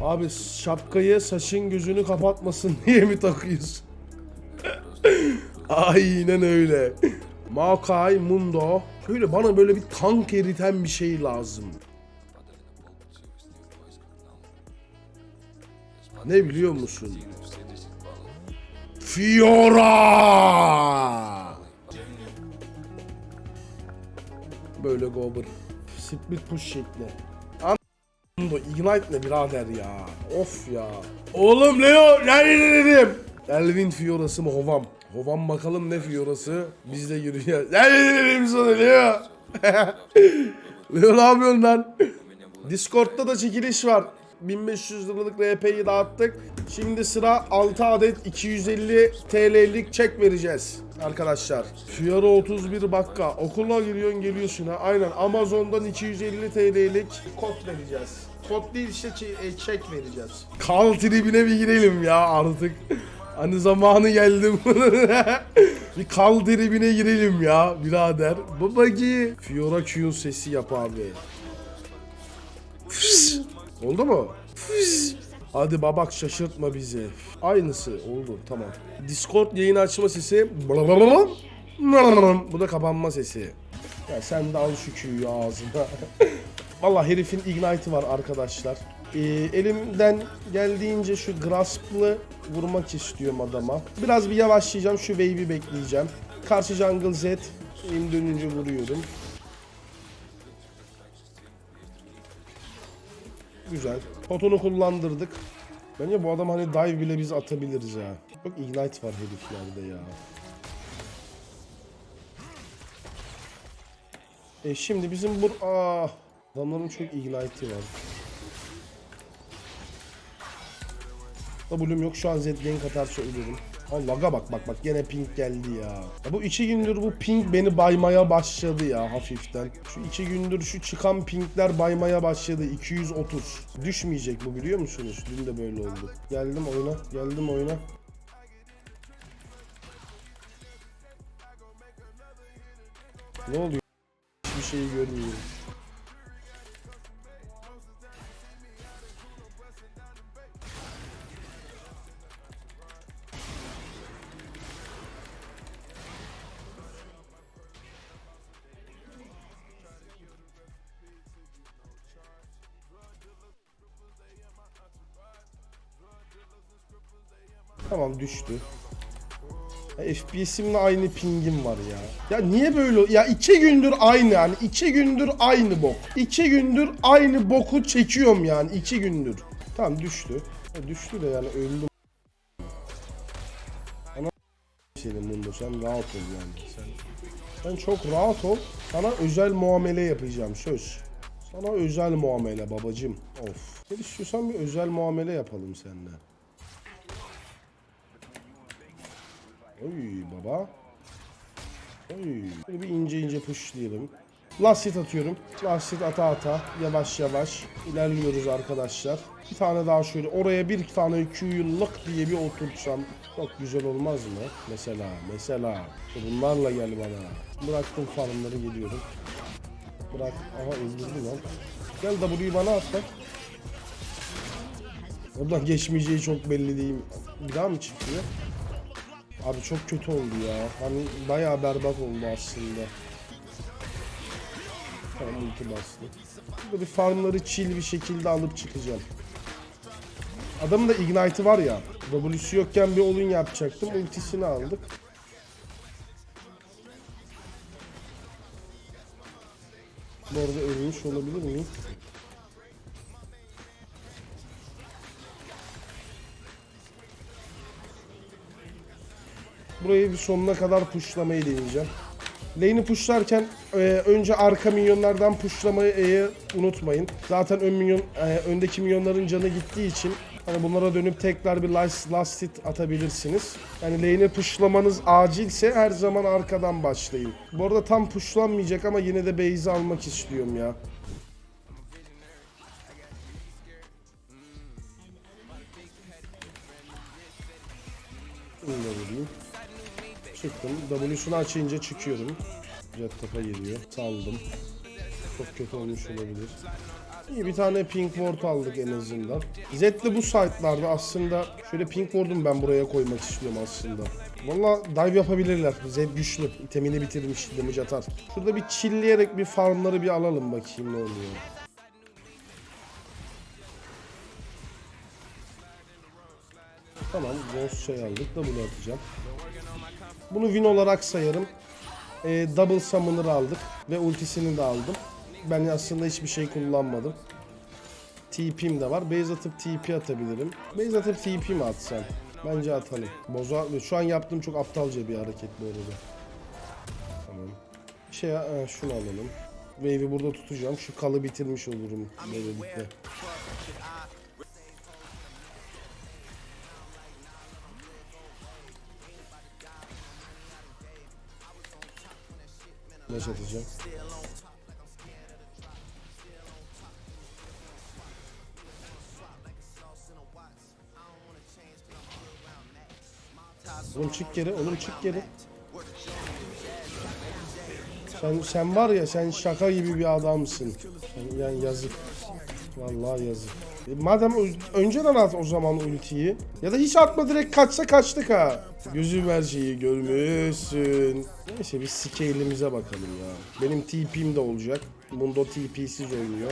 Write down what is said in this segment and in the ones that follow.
Abi şapkayı saçın gözünü kapatmasın diye mi takıyorsun? Aynen öyle. Maokai Mundo. Şöyle bana böyle bir tank eriten bir şey lazım. Ne biliyor musun? Fiora! Böyle gober. Split push şekli. Mundo Ignite ne birader ya. Of ya. Oğlum Leo nerede dedim. Elvin Fiora'sı mı Hovam? Hovam bakalım ne Fiora'sı. Biz de yürüyeceğiz. Nerede dedim sana Leo. Leo ne yapıyorsun lan? Discord'da da çekiliş var. 1500 liralık RP'yi dağıttık. Şimdi sıra 6 adet 250 TL'lik çek vereceğiz arkadaşlar. Fiora 31 bakka. Okula giriyorsun geliyorsun ha. Aynen Amazon'dan 250 TL'lik kod vereceğiz. Kod değil işte e, çek vereceğiz. Kal tribine bir girelim ya artık. Hani zamanı geldi bir kal tribine girelim ya birader. Babacı. Fiora Q'un sesi yap abi. Fıs. Oldu mu? Fıs. Hadi babak şaşırtma bizi. Aynısı oldu tamam. Discord yayın açma sesi. Bu da kapanma sesi. Ya sen de al şu Q'yu ağzına. Valla herifin ignite'ı var arkadaşlar. Ee, elimden geldiğince şu grasp'lı vurmak istiyorum adama. Biraz bir yavaşlayacağım. Şu wave'i bekleyeceğim. Karşı jungle Z. Elim dönünce vuruyorum. Güzel. Potonu kullandırdık. Bence bu adam hani dive bile biz atabiliriz ya. Çok ignite var heriflerde ya. E şimdi bizim bu... Aa, adamların çok ignite'i var. W'm yok şu an Z gank atarsa ölürüm. Aa lag'a bak bak bak gene ping geldi ya. ya. Bu iki gündür bu ping beni baymaya başladı ya hafiften. Şu iki gündür şu çıkan pingler baymaya başladı. 230. Düşmeyecek bu biliyor musunuz? Dün de böyle oldu. Geldim oyuna. Geldim oyuna. Ne oluyor? Hiçbir şeyi görmüyorum. Tamam düştü. Ya FPS'imle aynı pingim var ya. Ya niye böyle? Ya iki gündür aynı yani. iki gündür aynı bok. İki gündür aynı boku çekiyorum yani. iki gündür. Tamam düştü. Ya düştü de yani öldüm. Ana senin Mundo sen rahat ol yani. Sen, sen çok rahat ol. Sana özel muamele yapacağım söz. Sana özel muamele babacım. Of. Gel istiyorsan bir özel muamele yapalım seninle. Oy baba. Oy. Böyle bir ince ince pushlayalım. Last hit atıyorum. Last hit ata ata. Yavaş yavaş ilerliyoruz arkadaşlar. Bir tane daha şöyle oraya bir tane Q'yu lık diye bir oturtsam çok güzel olmaz mı? Mesela mesela. Bunlarla gel bana. Bıraktım farmları geliyorum. Bırak. Aha öldürdü lan. Gel W'yu bana at bak. Oradan geçmeyeceği çok belli değil. Bir daha mı çıkıyor? Abi çok kötü oldu ya. Hani bayağı berbat oldu aslında. Tamam ulti bastı. Burada bir farmları chill bir şekilde alıp çıkacağım. Adamın da ignite'ı var ya. W'su yokken bir olun yapacaktım. Ultisini aldık. Bu arada ölmüş olabilir miyim? Burayı bir sonuna kadar pushlamayı deneyeceğim. Lane'i pushlarken e, önce arka minyonlardan pushlamayı unutmayın. Zaten ön minyon, e, öndeki minyonların canı gittiği için hani bunlara dönüp tekrar bir last, last hit atabilirsiniz. Yani lane'i pushlamanız acilse her zaman arkadan başlayın. Bu arada tam pushlanmayacak ama yine de base'i almak istiyorum ya. Çıktım. W'sunu açınca çıkıyorum. Jet tapa geliyor. Saldım. Çok kötü olmuş olabilir. İyi bir tane pink ward aldık en azından. Zed'li bu site'larda aslında şöyle pink ward'umu ben buraya koymak istiyorum aslında. Valla dive yapabilirler. Zed güçlü. İtemini bitirmiş. Damage atar. Şurada bir chillleyerek bir farmları bir alalım bakayım ne oluyor. Tamam. Ghost şey aldık da bunu atacağım. Bunu win olarak sayarım. Ee, double summoner aldık. Ve ultisini de aldım. Ben aslında hiçbir şey kullanmadım. TP'm de var. Base atıp TP atabilirim. Base atıp TP mi atsam? Bence atalım. Boza, şu an yaptığım çok aptalca bir hareket bu arada. Tamam. Şey, e, şunu alalım. Wave'i burada tutacağım. Şu kalı bitirmiş olurum böylelikle. Flash. Oğlum çık geri, oğlum çık geri. Sen sen var ya sen şaka gibi bir adamsın. Yani yazık. Vallahi yazık. E, madem önceden at o zaman ultiyi. Ya da hiç atma direkt kaçsa kaçtık ha. Gözüm her şeyi görmüşsün. Neyse bir scale'imize bakalım ya. Benim TP'm de olacak. Mundo TP'siz oynuyor.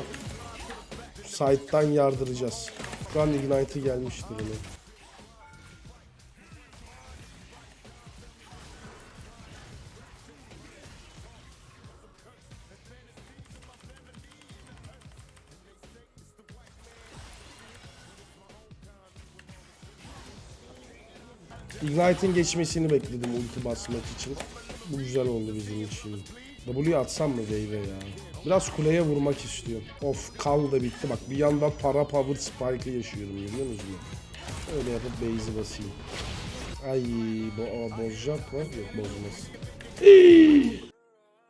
Side'dan yardıracağız. Şu an Ignite'ı gelmiştir onun. Ignite'in geçmesini bekledim ulti basmak için. Bu güzel oldu bizim için. W'yu atsam mı wave'e ya? Biraz kuleye vurmak istiyorum. Of kal da bitti bak bir yandan para power spike'ı yaşıyorum görüyor musunuz? Öyle yapıp base'i basayım. Ay bo bozacak mı? Yok bozmaz.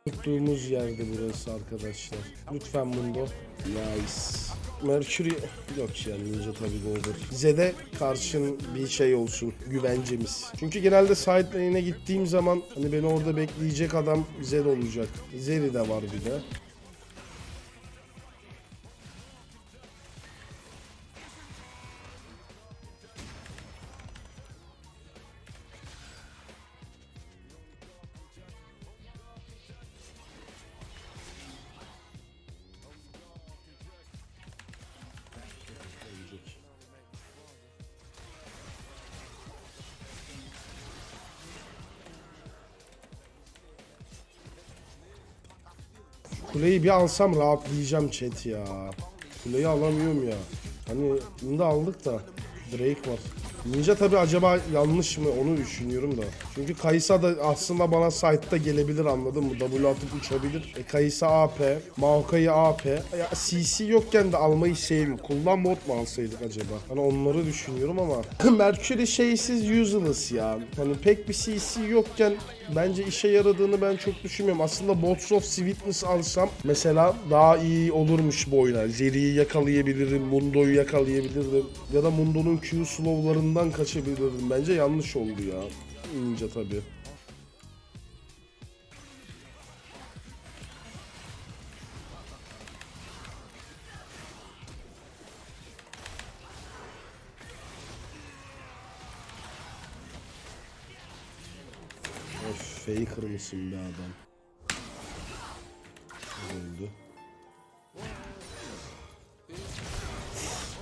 Tuttuğumuz yerde burası arkadaşlar. Lütfen Mundo. Nice. Mercury yok yani Ninja tabii Golden. Zed'e karşın bir şey olsun. Güvencemiz. Çünkü genelde lane'e gittiğim zaman hani beni orada bekleyecek adam Zed olacak. Zeri de var bir de. Kuleyi bir alsam rahatlayacağım chat ya. Kuleyi alamıyorum ya. Hani bunu da aldık da Drake var. Ninja tabi acaba yanlış mı onu düşünüyorum da. Çünkü Kaysa da aslında bana site'da gelebilir anladın mı? W atıp uçabilir. E, Kaysa AP, Maokai'yi AP. Ya CC yokken de almayı sevmiyorum. Kullan bot mu alsaydık acaba? Hani onları düşünüyorum ama. Mercury şeysiz useless ya. Hani pek bir CC yokken bence işe yaradığını ben çok düşünmüyorum. Aslında Bots of Sweetness alsam mesela daha iyi olurmuş bu oyuna. Zeri'yi yakalayabilirim, Mundo'yu yakalayabilirim. Ya da Mundo'nun Q slow'larından kaçabilirdim. Bence yanlış oldu ya. Ninja tabii. Of faker mısın be adam? Öldü.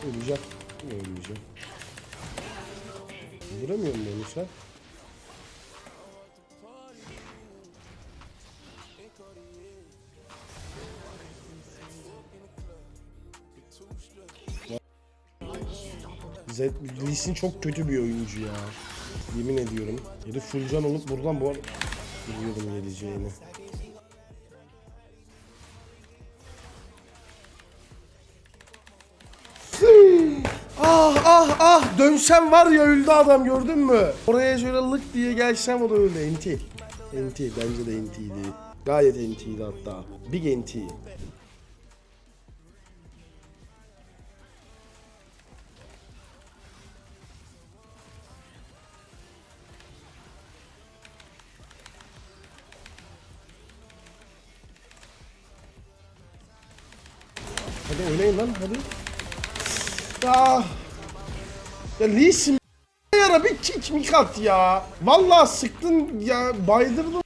Öleceğim. Ölmeyeceğim. Vuramıyor mu onu sen? Zed, Lee Sin çok kötü bir oyuncu ya. Yemin ediyorum. Herif full can olup buradan bu biliyordum geleceğini. Ah ah ah dönsem var ya öldü adam gördün mü? Oraya şöyle lık diye gelsem o da öldü NT. NT bence de NT'ydi. Gayet NT'ydi hatta. Big NT. Hadi oynayın lan hadi. Ya. Ya Lee Sin yara bir kick mi kat ya. Vallahi sıktın ya baydırdın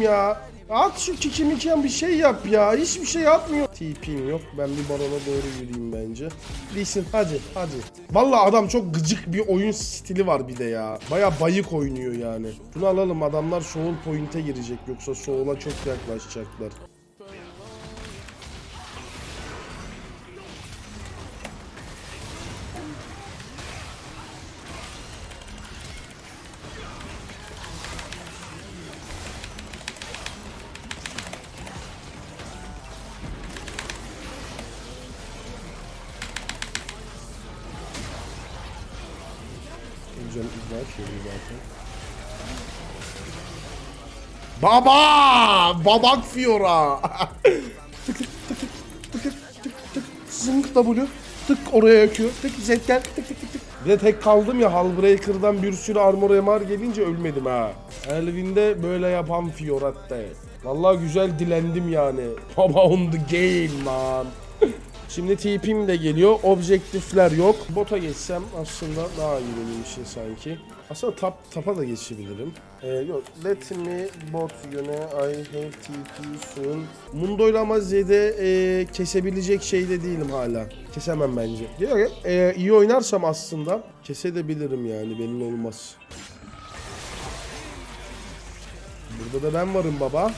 ya. At şu kiki mikiyen bir şey yap ya. Hiçbir şey yapmıyor. TP'm yok. Ben bir barona doğru yürüyeyim bence. Lee Sin hadi hadi. Vallahi adam çok gıcık bir oyun stili var bir de ya. Baya bayık oynuyor yani. Bunu alalım adamlar Soul Point'e girecek yoksa Soul'a çok yaklaşacaklar. Var şöyle zaten. Baba! Babak Fiora! tık tık tık tık tık tık tık zınk W tık oraya yakıyor tık zetler tık tık tık tık. Bir de tek kaldım ya Hallbreaker'dan bir sürü armor MR gelince ölmedim ha. Elvin'de böyle yapan Fiorat'ta. Vallahi güzel dilendim yani. Baba on the game man. Şimdi TP'm de geliyor. Objektifler yok. Bota geçsem aslında daha iyi benim için sanki. Aslında tap, tapa da geçebilirim. Ee, yok. Let me bot yöne. I have TP soon. Mundo'yla ama Zed'e e, kesebilecek şeyde değilim hala. Kesemem bence. Yok, e, iyi oynarsam aslında kesebilirim yani. Belli olmaz. Burada da ben varım baba.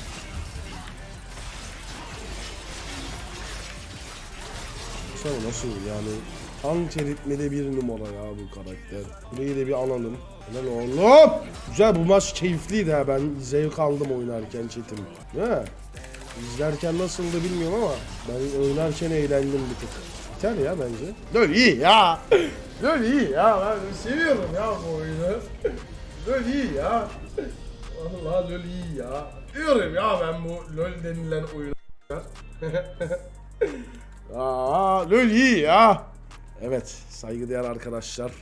Baksana nasıl yani tank ritmede bir numara ya bu karakter. Burayı da bir alalım. Helal oğlum. Güzel bu maç keyifliydi ha ben zevk aldım oynarken çetim. Mi? İzlerken nasıldı bilmiyorum ama ben oynarken eğlendim bir tık. Biter ya bence. Dön iyi ya. Dön iyi ya ben seviyorum ya bu oyunu. Dön iyi ya. Vallahi LoL iyi ya. Diyorum ya ben bu LoL denilen oyunu. Aa, LoL iyi ya. Evet, saygıdeğer arkadaşlar.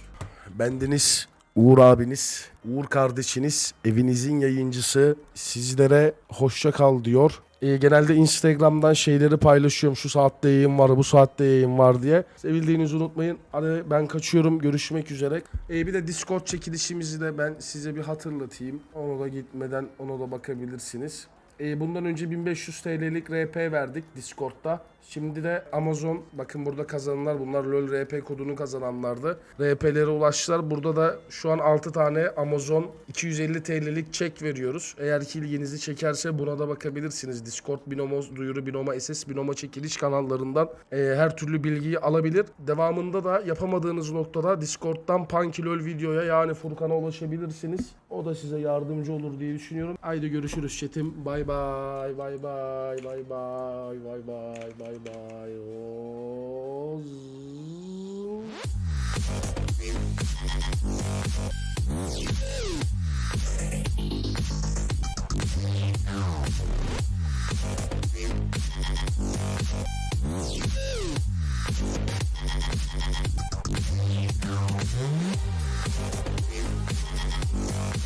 Bendeniz Uğur abiniz, Uğur kardeşiniz, evinizin yayıncısı sizlere hoşça kal diyor. Ee, genelde Instagram'dan şeyleri paylaşıyorum. Şu saatte yayın var, bu saatte yayın var diye. Sevildiğinizi unutmayın. Hadi ben kaçıyorum. Görüşmek üzere. Ee, bir de Discord çekilişimizi de ben size bir hatırlatayım. Ona da gitmeden ona da bakabilirsiniz. E, bundan önce 1500 TL'lik RP verdik Discord'da. Şimdi de Amazon bakın burada kazananlar bunlar LoL RP kodunu kazananlardı. RP'lere ulaştılar. Burada da şu an 6 tane Amazon 250 TL'lik çek veriyoruz. Eğer ki ilginizi çekerse buna da bakabilirsiniz. Discord, Binomo duyuru, Binomo SS, Binomo çekiliş kanallarından e, her türlü bilgiyi alabilir. Devamında da yapamadığınız noktada Discord'dan Punky LoL videoya yani Furkan'a ulaşabilirsiniz. O da size yardımcı olur diye düşünüyorum. Haydi görüşürüz chatim. Bay bay bay bay bay bay bay bay bay 바이바이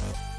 Thank